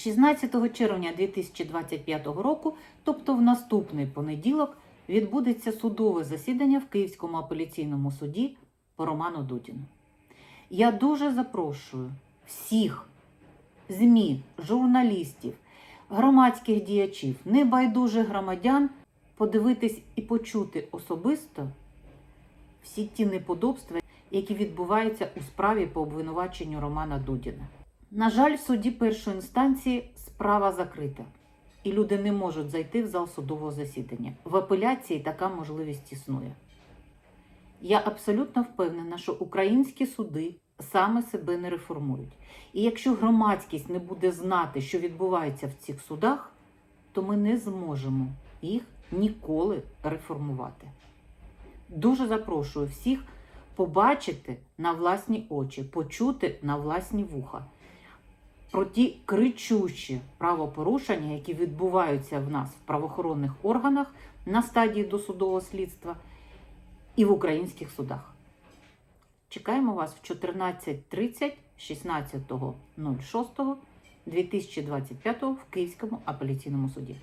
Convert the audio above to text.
16 червня 2025 року, тобто в наступний понеділок, відбудеться судове засідання в Київському апеляційному суді по Роману Дудіну. Я дуже запрошую всіх ЗМІ, журналістів, громадських діячів, небайдужих громадян подивитись і почути особисто всі ті неподобства, які відбуваються у справі по обвинуваченню Романа Дудіна. На жаль, в суді першої інстанції справа закрита, і люди не можуть зайти в зал судового засідання. В апеляції така можливість існує. Я абсолютно впевнена, що українські суди саме себе не реформують. І якщо громадськість не буде знати, що відбувається в цих судах, то ми не зможемо їх ніколи реформувати. Дуже запрошую всіх побачити на власні очі, почути на власні вуха про ті кричущі правопорушення, які відбуваються в нас в правоохоронних органах на стадії досудового слідства і в українських судах. Чекаємо вас в 14.30 16.06.2025 в Київському апеляційному суді.